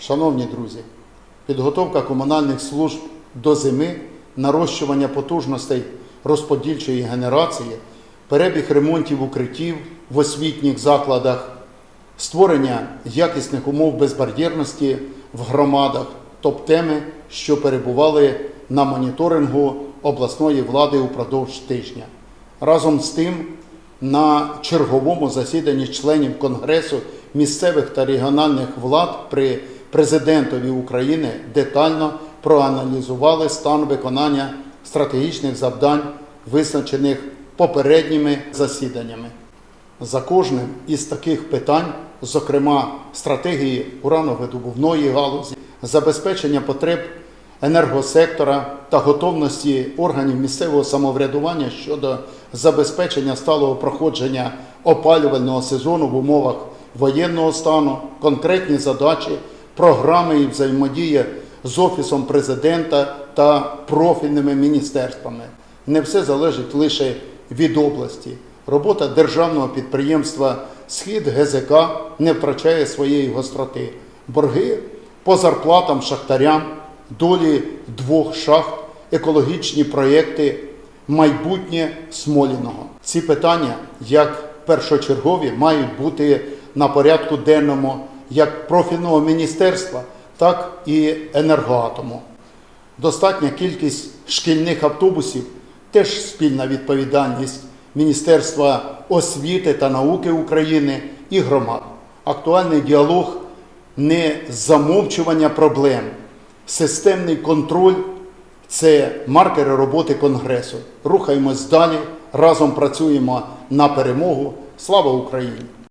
Шановні друзі, підготовка комунальних служб до зими, нарощування потужностей розподільчої генерації, перебіг ремонтів укриттів в освітніх закладах, створення якісних умов безбар'єрності в громадах топ-теми, що перебували на моніторингу обласної влади упродовж тижня. Разом з тим, на черговому засіданні членів Конгресу місцевих та регіональних влад при президентові України детально проаналізували стан виконання стратегічних завдань, визначених попередніми засіданнями. За кожним із таких питань, зокрема стратегії урановидобувної галузі, забезпечення потреб енергосектора та готовності органів місцевого самоврядування щодо забезпечення сталого проходження опалювального сезону в умовах воєнного стану, конкретні задачі, програми і взаємодія з Офісом президента та профільними міністерствами. Не все залежить лише від області. Робота державного підприємства Схід ГЗК не втрачає своєї гостроти. Борги по зарплатам шахтарям, долі двох шахт, екологічні проєкти, майбутнє Смоліного. Ці питання, як першочергові, мають бути на порядку денному як профільного міністерства, так і енергоатому. Достатня кількість шкільних автобусів теж спільна відповідальність Міністерства освіти та науки України і громад. Актуальний діалог не замовчування проблем, системний контроль це маркери роботи Конгресу. Рухаємось далі, разом працюємо на перемогу. Слава Україні!